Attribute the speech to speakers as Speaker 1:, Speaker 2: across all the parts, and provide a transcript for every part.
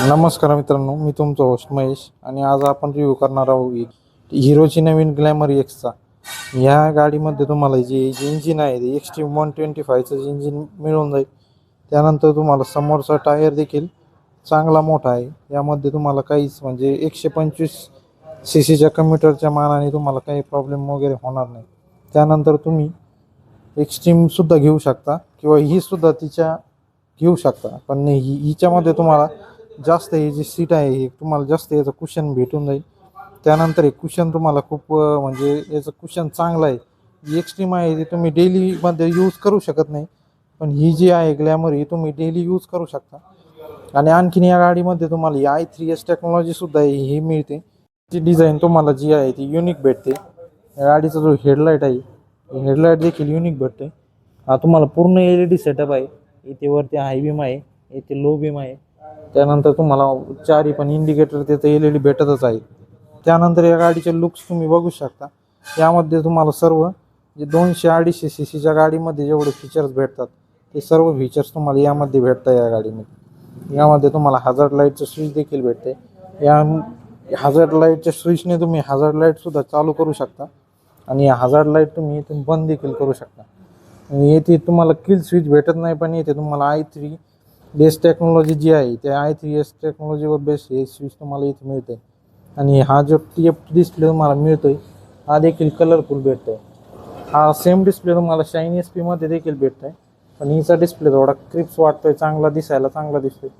Speaker 1: नमस्कार मित्रांनो मी तुमचा होस्ट महेश आणि आज आपण रिव्ह्यू करणार आहोत हिरोची नवीन ग्लॅमर एक्सचा ह्या गाडीमध्ये तुम्हाला जे जे इंजिन आहे ते एक्स्ट्रीम वन ट्वेंटी फायचं जे इंजिन मिळून जाईल त्यानंतर तुम्हाला समोरचा टायर देखील चांगला मोठा आहे. यामध्ये तुम्हाला काहीच म्हणजे एकशे पंचवीस सी सीच्या कम्प्युटरच्या मानाने तुम्हाला काही प्रॉब्लेम वगैरे होणार नाही. त्यानंतर तुम्ही एक्स्ट्रीमसुद्धा घेऊ शकता किंवा ही सुद्धा तिच्या घेऊ शकता. पण ही हिच्यामध्ये तुम्हाला जास्त हे जी सीट आहे हे तुम्हाला जास्त याचं कुशन भेटून जाईल. त्यानंतर हे कुशन तुम्हाला खूप म्हणजे याचं कुशन चांगलं आहे. जी एक्स्ट्रीम आहे ती तुम्ही डेलीमध्ये यूज करू शकत नाही. पण ही जी आहे ग्लॅमर ही तुम्ही डेली यूज करू शकता. आणि आणखीन या गाडीमध्ये तुम्हाला ही आय थ्री एस टेक्नॉलॉजीसुद्धा आहे ही मिळते. ती डिझाईन तुम्हाला जी आहे ती युनिक भेटते. या गाडीचा जो हेडलाईट आहे हेडलाईट देखील युनिक भेटते. हा तुम्हाला पूर्ण एल ई डी सेटअप आहे. इथे वरती हाय बीम आहे इथे लो बीम आहे. त्यानंतर तुम्हाला चारी पण इंडिकेटर त्याचं एल ई डी भेटतच आहे. त्यानंतर या गाडीचे लुक्स तुम्ही बघू शकता. यामध्ये तुम्हाला सर्व जे दोनशे अडीचशे सी सीच्या गाडीमध्ये जेवढे फीचर्स भेटतात ते सर्व फीचर्स तुम्हाला यामध्ये भेटतात या गाडीमध्ये. यामध्ये तुम्हाला हजार्ड लाईटचं स्विच देखील भेटते. या हजार्ड लाईटच्या स्विचने तुम्ही हजार्ड लाईटसुद्धा चालू करू शकता. आणि या हजार्ड लाइट तुम्ही इथून बंद देखील करू शकता. आणि येथे तुम्हाला किल स्विच भेटत नाही पण येथे तुम्हाला आय थ्री बेस टेक्नॉलॉजी जी आहे त्या आय थ्री एस टेक्नॉलॉजीवर बेस हे स्विच तुम्हाला इथे मिळते आणि हा जो टी एफ डिस्प्ले तुम्हाला मिळतो आहे हा देखील कलरफुल भेटतो आहे हा सेम डिस्प्ले तुम्हाला शाईन एस पीमध्ये देखील भेटतोय. पण हिचा डिस्प्ले थोडा क्रिप्स वाटतो आहे चांगला दिसायला चांगला दिसतोय.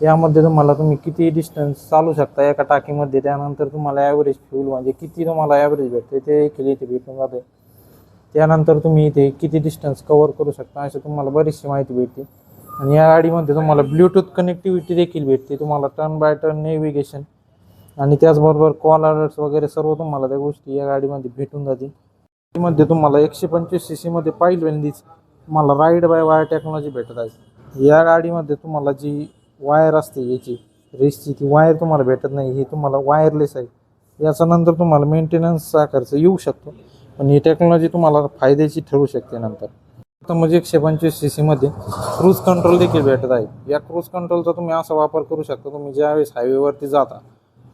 Speaker 1: यामध्ये तुम्हाला तुम्ही किती डिस्टन्स चालू शकता एका टाकीमध्ये त्यानंतर तुम्हाला ॲव्हरेज फ्यूल म्हणजे किती तुम्हाला ॲव्हरेज भेटते ते देखील इथे भेटून जाते त्यानंतर तुम्ही इथे किती डिस्टन्स कवर करू शकता अशी तुम्हाला बरीचशी माहिती भेटते. आणि या गाडीमध्ये तुम्हाला ब्ल्यूटूथ कनेक्टिव्हिटी देखील भेटते. तुम्हाला टर्न बाय टर्न नेव्हिगेशन आणि त्याचबरोबर कॉल अलर्ट्स वगैरे सर्व तुम्हाला त्या गोष्टी या गाडीमध्ये भेटून जातील. गाडीमध्ये तुम्हाला एकशे पंचवीस सी सीमध्ये पहिल्यांदीच तुम्हाला राईड बाय वायर टेक्नॉलॉजी भेटत आहे. या गाडीमध्ये तुम्हाला जी वायर असते याची रेसची ती वायर तुम्हाला भेटत नाही ही तुम्हाला वायरलेस आहे. याचा नंतर तुम्हाला मेंटेनन्सचा खर्च येऊ शकतो. पण ही टेक्नॉलॉजी तुम्हाला फायद्याची ठरू शकते नंतर. आता म्हणजे एकशे पंचवीस सी सीमध्ये क्रूज कंट्रोल देखील भेटत आहे. या क्रूज कंट्रोलचा तुम्ही असा वापर करू शकता तुम्ही ज्यावेळेस हायवेवरती जाता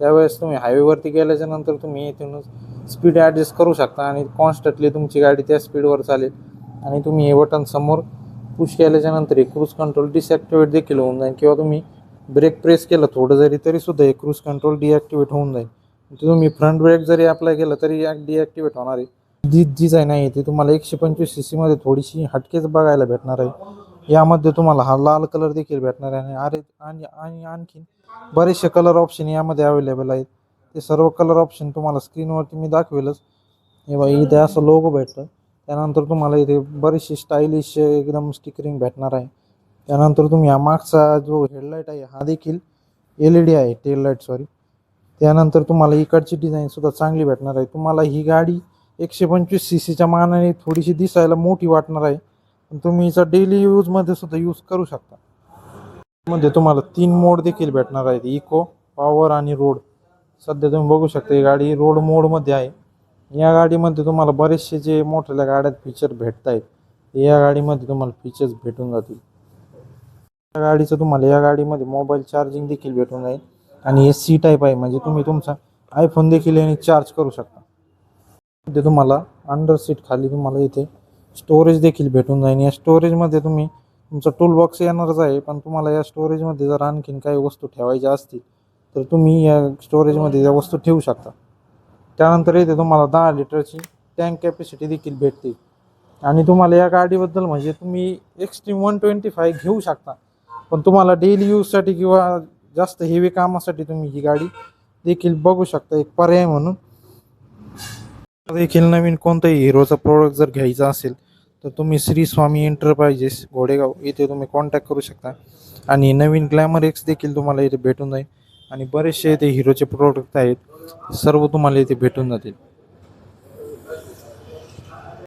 Speaker 1: त्यावेळेस तुम्ही हायवेवरती गेल्याच्यानंतर तुम्ही इथूनच स्पीड ॲडजस्ट करू शकता आणि कॉन्स्टंटली तुमची गाडी त्या स्पीडवर चालेल. आणि तुम्ही हे बटन समोर पुश केल्याच्यानंतर हे क्रूज कंट्रोल डिसॲक्टिवेट देखील होऊन जाईल किंवा तुम्ही ब्रेक प्रेस केलं थोडं जरी तरीसुद्धा हे क्रूज कंट्रोल डिॲक्टिवेट होऊन जाईल. तुम्ही फ्रंट ब्रेक जरी अप्लाय केलं तरी डिॲक्टिवेट होणार आहे. जी डिझाईन आहे ती तुम्हाला एकशे पंचवीस सी सीमध्ये थोडीशी हटकेच बघायला भेटणार आहे. यामध्ये तुम्हाला हा लाल कलर देखील भेटणार आहे. आणि अरे आणि आणि आणखीन बरेचसे कलर ऑप्शन यामध्ये अवेलेबल आहेत. ते सर्व कलर ऑप्शन तुम्हाला स्क्रीनवरती मी दाखवेलच. हे बघा इथे असं लोगो भेटतं. त्यानंतर तुम्हाला इथे बरीचशी स्टायलिश एकदम स्टिकरिंग भेटणार आहे. त्यानंतर तुम्ही हा मागचा जो हेडलाईट आहे हा देखील एल ई डी आहे टेल लाइट सॉरी त्यानंतर तुम्हाला इकडची डिझाईनसुद्धा चांगली भेटणार आहे. तुम्हाला ही गाडी एकशे पंचवीस सी सीच्या मानाने थोडीशी दिसायला मोठी वाटणार आहे. पण तुम्ही हिचा डेली यूजमध्ये सुद्धा यूज करू शकता. मध्ये तुम्हाला तीन मोड देखील भेटणार आहेत. इको पॉवर आणि रोड सध्या तुम्ही बघू शकता ही गाडी रोड मोडमध्ये आहे. या गाडीमध्ये तुम्हाला बरेचसे जे मोठ्या गाड्यात फीचर भेटत आहेत या गाडीमध्ये तुम्हाला फीचर्स भेटून जातील. या गाडीचं तुम्हाला या गाडीमध्ये मोबाईल चार्जिंग देखील भेटून जाईल. आणि हे सी टाईप आहे म्हणजे तुम्ही तुमचा आयफोन देखील याने चार्ज करू शकता. ते तुम्हाला अंडर सीट खाली तुम्हाला इथे स्टोरेज देखील भेटून जाईल. या स्टोरेजमध्ये तुम्ही तुमचा टूल बॉक्स येणारच आहे पण तुम्हाला या स्टोरेजमध्ये जर आणखीन काही वस्तू ठेवायच्या असतील तर तुम्ही या स्टोरेजमध्ये या वस्तू ठेवू शकता. त्यानंतर इथे तुम्हाला दहा लिटरची टँक कॅपॅसिटी देखील भेटते. आणि तुम्हाला या गाडीबद्दल म्हणजे तुम्ही एक्स्ट्रीम वन ट्वेंटी फाय घेऊ शकता. पण तुम्हाला डेली यूजसाठी किंवा जास्त हेवी कामासाठी तुम्ही ही गाडी देखील बघू शकता एक पर्याय म्हणून. देखील नवीन कोणताही हिरोचा प्रोडक्ट जर घ्यायचा असेल तर तुम्ही श्री स्वामी एंटरप्राइजेस घोडेगाव इथे तुम्ही कॉन्टॅक्ट करू शकता. आणि नवीन ग्लॅमर एक्स देखील तुम्हाला इथे भेटून जाईल. आणि बरेचसे इथे हिरोचे प्रोडक्ट आहेत. सर्व तुम्हाला इथे भेटून जातील.